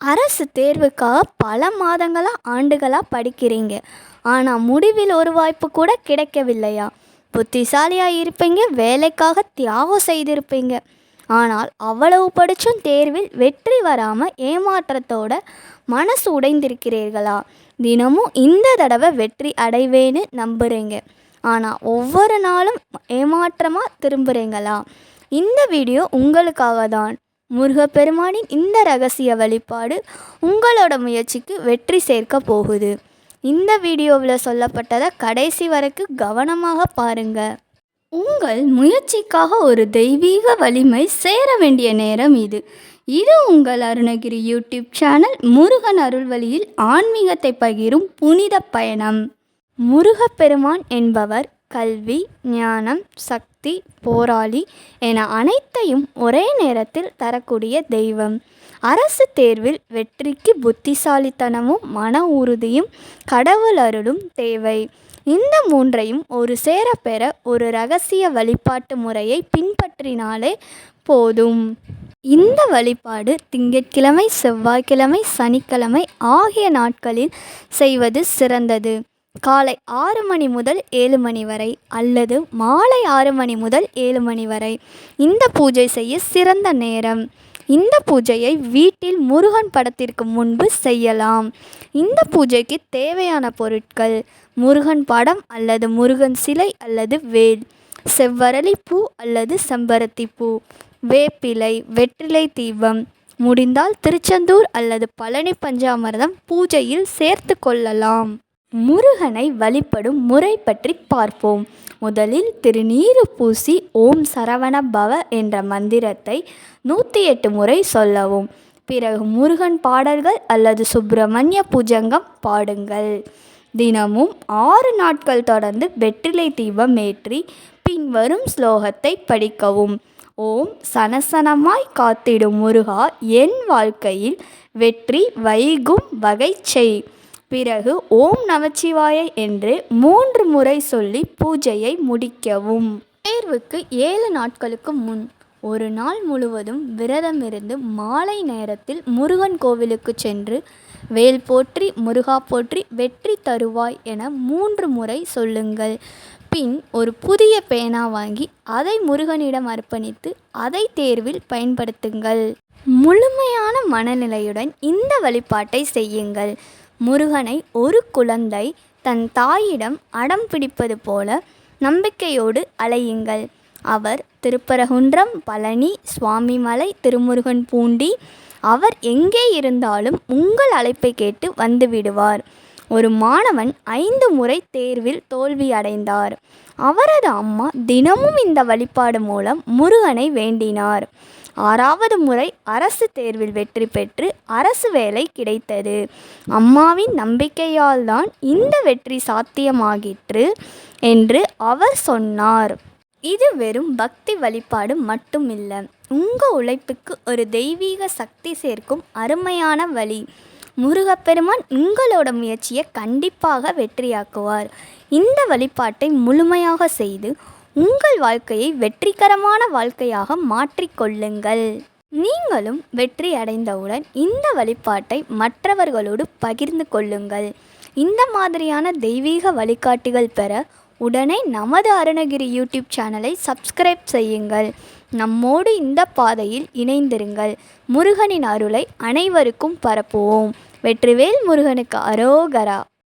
அரசு தேர்வுக்காக பல மாதங்களாக ஆண்டுகளாக படிக்கிறீங்க. ஆனால் முடிவில் ஒரு வாய்ப்பு கூட கிடைக்கவில்லையா? புத்திசாலியாக இருப்பீங்க வேலைக்காக தியாகம் செய்திருப்பீங்க. ஆனால் அவ்வளவு படிச்சும் தேர்வில் வெற்றி வராமல் ஏமாற்றத்தோட மனசு உடைந்திருக்கிறீர்களா? தினமும் இந்த தடவை வெற்றி அடைவேன்னு நம்புகிறீங்க ஆனால் ஒவ்வொரு நாளும் ஏமாற்றமாக திரும்புகிறீங்களா இந்த வீடியோ உங்களுக்காக தான் முருகப்பெருமானின் இந்த ரகசிய வழிபாடு உங்களோட முயற்சிக்கு வெற்றி சேர்க்க போகுது. இந்த வீடியோவில் சொல்லப்பட்டதை கடைசி வரைக்கும் கவனமாக பாருங்கள் உங்கள் முயற்சிக்காக ஒரு தெய்வீக வலிமை சேர வேண்டிய நேரம் இது. இது உங்கள் அருணகிரி யூடியூப் சேனல் முருகன் அருள்வழியில் ஆன்மீகத்தை பகிரும் புனித பயணம். முருகப்பெருமான் என்பவர் கல்வி ஞானம் சக்தி போராளி என அனைத்தையும் ஒரே நேரத்தில் தரக்கூடிய தெய்வம். அரசு தேர்வில் வெற்றிக்கு புத்திசாலித்தனமும் மன உறுதியும் கடவுள் அருளும் தேவை. இந்த மூன்றையும் ஒரு சேர பெற ஒரு ரகசிய வழிபாட்டு முறையை பின்பற்றினாலே போதும். இந்த வழிபாடு திங்கட்கிழமை செவ்வாய்க்கிழமை சனிக்கிழமை ஆகிய நாட்களில் செய்வது சிறந்தது. காலை ஆறு மணி முதல் ஏழு மணி வரை அல்லது மாலை ஆறு மணி முதல் ஏழு மணி வரை. இந்த பூஜை செய்ய சிறந்த நேரம். இந்த பூஜையை வீட்டில் முருகன் படத்திற்கு முன்பு செய்யலாம். இந்த பூஜைக்கு தேவையான பொருட்கள் முருகன் படம் அல்லது முருகன் சிலை அல்லது வேல் செவ்வரளி பூ அல்லது செம்பருத்தி பூ வேப்பிலை வெற்றிலை தீபம் முடிந்தால் திருச்செந்தூர் அல்லது பழனி பஞ்சாமிர்தம் பூஜையில் சேர்த்து கொள்ளலாம். முருகனை வழிபடும் முறை பற்றி பார்ப்போம். முதலில் திருநீறு பூசி ஓம் சரவண பவ என்ற மந்திரத்தை நூற்றி எட்டு முறை சொல்லவும். பிறகு முருகன் பாடல்கள் அல்லது சுப்பிரமணிய புஜங்கம் பாடுங்கள். தினமும் ஆறு நாட்கள் தொடர்ந்து வெற்றிலை தீபம் ஏற்றி பின்வரும் ஸ்லோகத்தை படிக்கவும். ஓம் சனசனமாய் காத்திடும் முருகா என் வாழ்க்கையில் வெற்றி வைகும் வகை செய். பிறகு ஓம் நமச்சிவாய என்று மூன்று முறை சொல்லி பூஜையை முடிக்கவும். தேர்வுக்கு ஏழு நாட்களுக்கு முன் ஒரு நாள் முழுவதும் விரதமிருந்து மாலை நேரத்தில் முருகன் கோவிலுக்கு சென்று வேல் போற்றி முருகா போற்றி வெற்றி தருவாய் என மூன்று முறை சொல்லுங்கள். பின் ஒரு புதிய பேனா வாங்கி அதை முருகனிடம் அர்ப்பணித்து அதை தேர்வில் பயன்படுத்துங்கள். முழுமையான மனநிலையுடன் இந்த வழிபாட்டை செய்யுங்கள். முருகனை ஒரு குழந்தை தன் தாயிடம் அடம் பிடிப்பது போல நம்பிக்கையோடு அலையுங்கள். அவர் திருப்பரகுன்றம் பழனி சுவாமிமலை திருமுருகன் பூண்டி அவர் எங்கே இருந்தாலும் உங்கள் அழைப்பை கேட்டு வந்துவிடுவார் ஒரு மாணவன் ஐந்து முறை தேர்வில் தோல்வியடைந்தார் அவரது அம்மா தினமும் இந்த வழிபாடு மூலம் முருகனை வேண்டினார். ஆறாவது முறை அரசு தேர்வில் வெற்றி பெற்று அரசு வேலை கிடைத்தது. அம்மாவின் நம்பிக்கையால் தான் இந்த வெற்றி சாத்தியமாகிற்று என்று அவர் சொன்னார். இது வெறும் பக்தி வழிபாடு மட்டுமில்லை. உங்கள் உழைப்புக்கு ஒரு தெய்வீக சக்தி சேர்க்கும் அருமையான வழி. முருகப்பெருமான் உங்களோட முயற்சியை கண்டிப்பாக வெற்றியாக்குவார். இந்த வழிபாட்டை முழுமையாக செய்து உங்கள் வாழ்க்கையை வெற்றிகரமான வாழ்க்கையாக மாற்றிக்கொள்ளுங்கள் நீங்களும் வெற்றி அடைந்தவுடன் இந்த வழிபாட்டை மற்றவர்களோடு பகிர்ந்து கொள்ளுங்கள். இந்த மாதிரியான தெய்வீக வழிகாட்டிகள் பெற உடனே நமது அருணகிரி யூடியூப் சேனலை சப்ஸ்கிரைப் செய்யுங்கள். நம்மோடு இந்த பாதையில் இணைந்திருங்கள். முருகனின் அருளை அனைவருக்கும் பரப்புவோம். வெற்றிவேல் முருகனுக்கு அரோகரா.